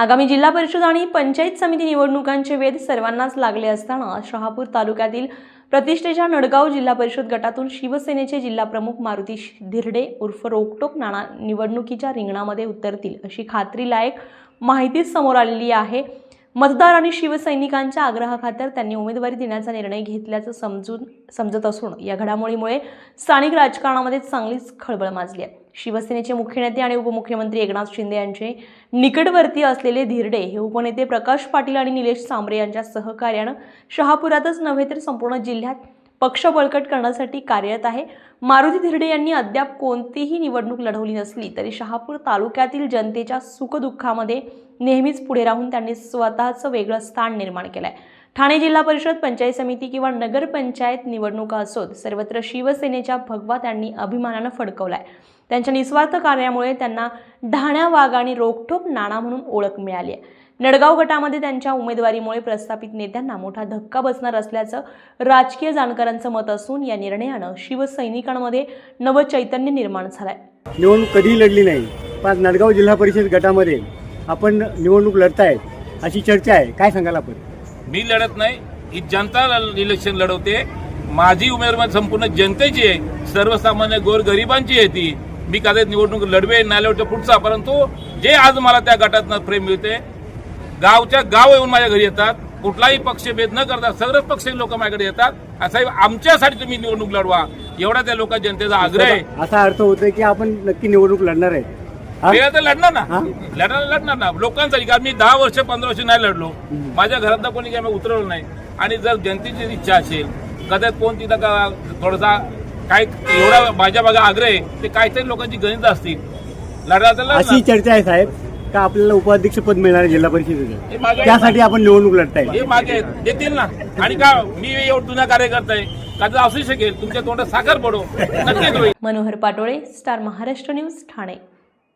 आगामी जिल्हा परिषद आणि पंचायत समिती निवडणुकांचे वेध सर्वांनाच लागले असताना शहापूर तालुक्यातील प्रतिष्ठेच्या नडगाव जिल्हा परिषद गटातून शिवसेनेचे जिल्हाप्रमुख मारुती धिरडे उर्फ रोकटोक नाणा निवडणुकीच्या रिंगणामध्ये उतरतील अशी खात्रीलायक माहिती समोर आलेली आहे. मतदार आणि शिवसैनिकांच्या आग्रहाखातर त्यांनी उमेदवारी देण्याचा निर्णय घेतल्याचं समजून समजत असून या घडामोडीमुळे स्थानिक राजकारणामध्ये चांगलीच खळबळ माजली आहे. शिवसेनेचे मुख्य नेते आणि उपमुख्यमंत्री एकनाथ शिंदे यांचे निकटवर्ती असलेले धिरडे हे उपनेते प्रकाश पाटील आणि निलेश सांबरे यांच्या सहकार्यानं शहापुरातच नव्हे तर संपूर्ण जिल्ह्यात पक्ष बळकट करण्यासाठी कार्यरत आहे. मारुती धिरडे यांनी अद्याप कोणतीही निवडणूक लढवली नसली तरी शहापूर तालुक्यातील जनतेच्या सुखदुःखामध्ये नेहमीच पुढे राहून त्यांनी स्वतःचं वेगळं स्थान निर्माण केलं आहे ठाणे जिल्हा परिषद पंचायत समिती किंवा नगरपंचायत निवडणुका असोत सर्वत्र शिवसेनेच्या भगवा त्यांनी अभिमानानं फडकवला आहे त्यांच्या निस्वार्थ कार्यामुळे त्यांना ढाण्या वाघ आणि रोखठोक नाणा म्हणून ओळख मिळाली आहे. नडगाव गटामध्ये त्यांच्या उमेदवारीमुळे प्रस्थापित नेत्यांना मोठा धक्का बसणार असल्याचं राजकीय जाणकारांचं मत असून या निर्णयानं शिवसैनिकांमध्ये नवचैतन्य निर्माण झालंय. निवडणूक कधीही लढली नाही पण नांदगाव जिल्हा परिषद गटामध्ये आपण निवडणूक लढतायत अशी चर्चा आहे. काय सांगाल आपण? मी लढत नाही ही जनता इलेक्शन लढवते. माझी उमेदवारी संपूर्ण जनतेची आहे. सर्वसामान्य गोरगरिबांची आहे ती. मी कदाचित निवडणूक लढवे नाही लढवतो पुढचा परंतु जे आज मला त्या गटातनं प्रेम मिळते गावच्या गाव येऊन माझ्या घरी येतात कुठलाही पक्षभेद न करता सगळेच पक्ष लोक माझ्याकडे येतात. असं आमच्यासाठी तुम्ही निवडणूक लढवा. एवढा त्या लोक जनतेचा आग्रह आहे. असा अर्थ होतोय की आपण नक्की निवडणूक लढणार आहे. हा? तर लढणार ना? लढणार लढणार ना. लोकांसाठी कारण मी दहा वर्ष पंधरा वर्ष नाही लढलो. माझ्या घरातला कोणी काही उतरवलं नाही. आणि जर जनतेची इच्छा असेल कदाचित कोण तिथं का थोडासा काय एवढा माझ्या बघा आग्रह आहे ते काहीतरी लोकांची गणित असतील. तर अशी चर्चा आहे साहेब का आपल्याला उपाध्यक्ष पद मिळणार आहे जिल्हा हे परिषदेचं मागे- त्यासाठी आपण निवडणूक लढताय. हे मागे. देतील ना. आणि का मी एवढं जुना कार्यकर्ता आहे कदाचित असू शकेल. तुमच्या तोंडात साखर पडो. नक्कीच होईल. Manohar Patole star Maharashtra news Thane.